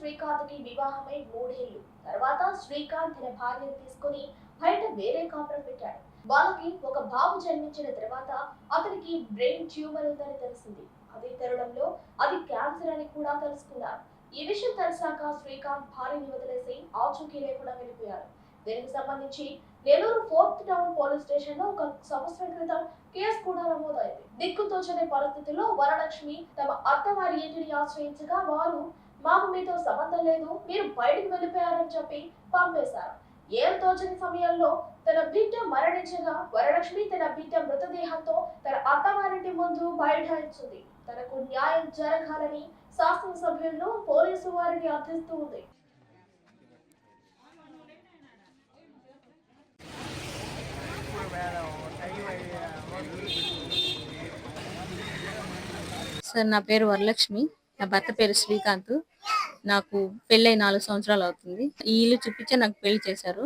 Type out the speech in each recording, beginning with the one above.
శ్రీకాంత్కి వివాహమై మూడేళ్ళు తర్వాత శ్రీకాంత్ తన భార్యను తీసుకుని బయట వేరే కాపురం పెట్టాడు. వాళ్ళకి ఒక బాబు జన్మించిన తర్వాత అతనికి బ్రెయిన్ ట్యూమర్ ఉందని తెలిసింది. అదే తరుణంలో అది క్యాన్సర్ అని కూడా తెలుసుకున్నారు. ఈ విషయం తెలిసాక శ్రీకాంత్ భార్యని వదిలేసి ఆచూకీ లేకుండా వెళ్ళిపోయారు దీనికి సంబంధించి నెల్లూరు ఫోర్త్ టౌన్ పోలీస్ స్టేషన్లో ఒక సంవత్సరం క్రితం కేసు కూడా నమోదైంది. దిక్కుతోచని పరిస్థితుల్లో వరలక్ష్మి తమ అత్తవారి ఇంటిని ఆశ్రయించగా వారు మాకు మీతో సంబంధం లేదు. మీరు బయటకు వెళ్ళిపోయారని చెప్పి పంపేశారు. ఏం తోచని సమయంలో తన బిడ్డ మరణించగా వరలక్ష్మి తన బిడ్డ మృతదేహంతో తన అత్తవారింటి ముందు బైఠాయించింది. తనకు న్యాయం జరగాలని శాసనసభ్యులను పోలీసు వారిని అర్థిస్తూ ఉంది. సార్ నా పేరు వరలక్ష్మి. నా భర్త పేరు శ్రీకాంత్. నాకు పెళ్ళై నాలుగు సంవత్సరాలు అవుతుంది. ఈ ఇల్లు చూపించే నాకు పెళ్ళి చేశారు.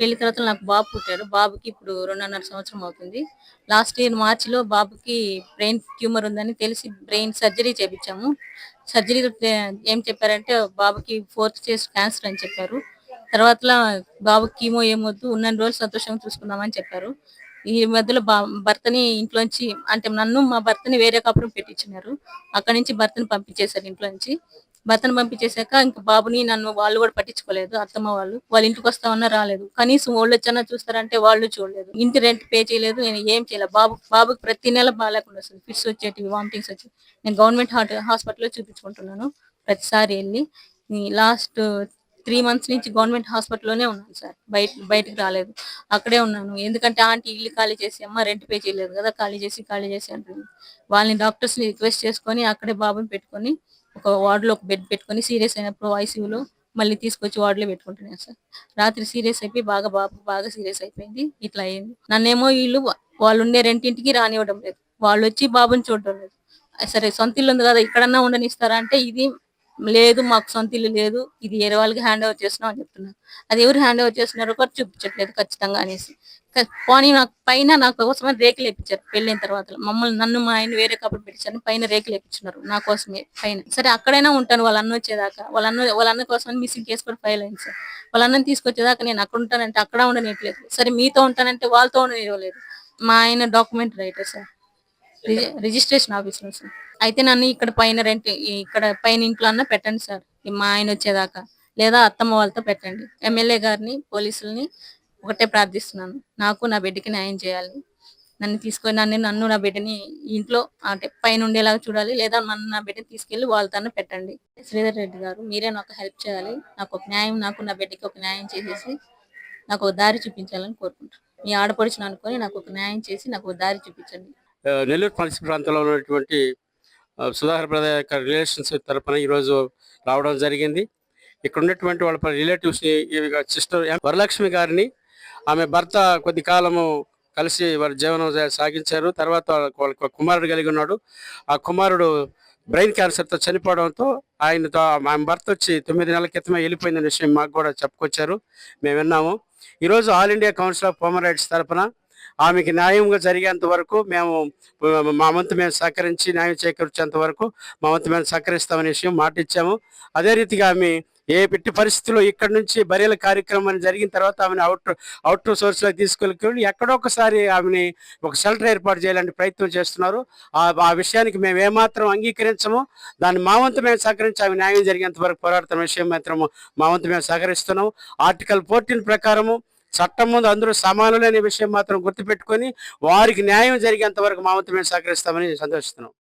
పెళ్ళి తర్వాత నాకు బాబు పుట్టాడు బాబుకి ఇప్పుడు రెండున్నర సంవత్సరం అవుతుంది. లాస్ట్ ఇయర్ మార్చిలో బాబుకి బ్రెయిన్ ట్యూమర్ ఉందని తెలిసి బ్రెయిన్ సర్జరీ చేపించాము. సర్జరీ ఏం చెప్పారంటే బాబుకి ఫోర్త్ స్టేజ్ క్యాన్సర్ అని చెప్పారు. తర్వాత బాబుకి కీమో ఏమొద్దు ఉన్న రోజులు సంతోషంగా చూసుకుందామని చెప్పారు. ఈ మధ్యలో భర్తని ఇంట్లోంచి అంటే నన్ను మా భర్తని వేరే కాపురం పెట్టించినారు. అక్కడి నుంచి భర్తని పంపించేశారు ఇంట్లోంచి. భర్తను పంపించేశాక ఇంకా బాబుని నన్ను వాళ్ళు కూడా పట్టించుకోలేదు అత్తమ్మ వాళ్ళు. వాళ్ళ ఇంటికి వస్తామన్నా రాలేదు. కనీసం వాళ్ళు వచ్చానా చూస్తారంటే వాళ్ళు చూడలేదు. ఇంటి రెంట్ పే చేయలేదు నేను ఏం చేయలేదు బాబు బాబుకి ప్రతి నెల బాగాలేకుండా వస్తుంది. ఫిట్స్ వచ్చేటివి వామిటింగ్స్ వచ్చి నేను గవర్నమెంట్ హాస్పిటల్లో చూపించుకుంటున్నాను. ప్రతిసారి వెళ్ళి లాస్ట్ త్రీ మంత్స్ నుంచి గవర్నమెంట్ హాస్పిటల్లోనే ఉన్నాను సార్. బయట బయటకు రాలేదు. అక్కడే ఉన్నాను. ఎందుకంటే ఆంటీ ఇల్లు ఖాళీ చేసి అమ్మ రెంట్ పే చేయలేదు కదా ఖాళీ చేసి ఖాళీ చేసి అంటుంది. వాళ్ళని డాక్టర్స్ని రిక్వెస్ట్ చేసుకొని అక్కడే బాబుని పెట్టుకొని ఒక వార్డ్లో ఒక బెడ్ పెట్టుకొని సీరియస్ అయినప్పుడు ఐసీయూలో మళ్ళీ తీసుకొచ్చి వార్డులో పెట్టుకుంటున్నాను సార్. రాత్రి సీరియస్ అయిపోయి బాగా బాబు బాగా సీరియస్ అయిపోయింది. ఇట్లా అయింది. నన్నేమో వీళ్ళు వాళ్ళు ఉండే రెంటింటికి రానివ్వడం లేదు. వాళ్ళు వచ్చి బాబుని చూడడం లేదు. సరే సొంత ఇల్లు ఉంది కదా ఇక్కడన్నా ఉండనిస్తారా అంటే ఇది లేదు మాకు సొంత ఇల్లు లేదు ఇది వేరే వాళ్ళకి హ్యాండ్ ఓవర్ చేస్తున్నాం అని చెప్తున్నారు. అది ఎవరు హ్యాండ్ ఓవర్ చేస్తున్నారో కూడా చూపించట్లేదు ఖచ్చితంగా అనేసి. పోనీ నాకు పైన నాకు కోసమే రేకులు వేపించారు పెళ్ళిన తర్వాత. మమ్మల్ని నన్ను మా ఆయన వేరే కబుర్ పెట్టించారు పైన రేకులు వేపించినారు నా కోసమే పైన. సరే అక్కడైనా ఉంటాను వాళ్ళ అన్న వచ్చేదాకా. వాళ్ళ అన్న వాళ్ళ అన్న కోసం మిస్సింగ్ కేసు కూడా ఫైల్ అయింది సార్. వాళ్ళ అన్నని తీసుకొచ్చేదాకా నేను అక్కడ ఉంటానంటే అక్కడ ఉండనివ్వలేదు సరే మీతో ఉంటానంటే వాళ్ళతో ఉండనివ్వలేదు. మా ఆయన డాక్యుమెంట్ రైటర్ సార్. రిజిస్ట్రేషన్ ఆఫీస్లో సార్. అయితే నన్ను ఇక్కడ పైన రెంట్ ఇక్కడ పైన ఇంట్లో అన్న పెట్టండి సార్. మా ఆయన వచ్చేదాకా. లేదా అత్తమ్మ వాళ్ళతో పెట్టండి. ఎమ్మెల్యే గారిని పోలీసుల్ని ఒకటే ప్రార్థిస్తున్నాను. నాకు నా బిడ్డకి న్యాయం చేయాలి. నన్ను తీసుకొని నన్ను నన్ను నా బిడ్డని ఇంట్లో అంటే పైన ఉండేలాగా చూడాలి. లేదా నన్ను నా బిడ్డని తీసుకెళ్ళి వాళ్ళతో పెట్టండి. శ్రీధర్ రెడ్డి గారు మీరే నాకు హెల్ప్ చేయాలి. నాకు ఒక న్యాయం నాకు నా బిడ్డకి ఒక న్యాయం చేసేసి నాకు ఒక దారి చూపించాలని కోరుకుంటాను మీ ఆడపడుచును అనుకొని నాకు ఒక న్యాయం చేసి నాకు ఒక దారి చూపించండి. నెల్లూరు పరిసర ప్రాంతంలో ఉన్నటువంటి సుధాకర్ బ్రదర్ యొక్క రిలేషన్స్ తరపున ఈరోజు రావడం జరిగింది. ఇక్కడ ఉన్నటువంటి వాళ్ళ రిలేటివ్స్ని సిస్టర్ వరలక్ష్మి గారిని ఆమె భర్త కొద్ది కాలము కలిసి వారి జీవనం సాగించారు. తర్వాత వాళ్ళ- వాళ్ళకి కుమారుడు కలిగి ఉన్నాడు. ఆ కుమారుడు బ్రెయిన్ క్యాన్సర్తో చనిపోవడంతో ఆయనతో ఆమె భర్త వచ్చి తొమ్మిది నెలల క్రితమే వెళ్ళిపోయిన విషయం మాకు కూడా చెప్పుకొచ్చారు. మేము విన్నాము. ఈరోజు all India council of human rights తరఫున ఆమెకి న్యాయంగా జరిగేంత వరకు మేము మా వంతు మేము సహకరించి న్యాయం చేకూర్చేంత వరకు మా వంతు మేము సహకరిస్తామనే విషయం మాట ఇచ్చాము అదే రీతిగా ఆమె ఏ పెట్టి పరిస్థితుల్లో ఇక్కడ నుంచి బరేల కార్యక్రమం జరిగిన తర్వాత ఆమెను అవుట్ అవుట్ సోర్స్లో తీసుకెళ్ళి ఎక్కడో ఒకసారి ఆమెని ఒక షెల్టర్ ఏర్పాటు చేయాలని ప్రయత్నం చేస్తున్నారు. ఆ ఆ విషయానికి మేము ఏమాత్రం అంగీకరించము. దాన్ని మా వంతు మేము సహకరించి ఆమె న్యాయం జరిగేంత వరకు పోరాడుతున్న విషయం మాత్రం మా వంతు మేము సహకరిస్తున్నాము. ఆర్టికల్ ఫోర్టీన్ ప్రకారము చట్టం ముందు అందరూ సమానులనే విషయం మాత్రం గుర్తుపెట్టుకొని వారికి న్యాయం జరిగేంత వరకు మా వంతు మేము సహకరిస్తామని సంతోషిస్తున్నాం.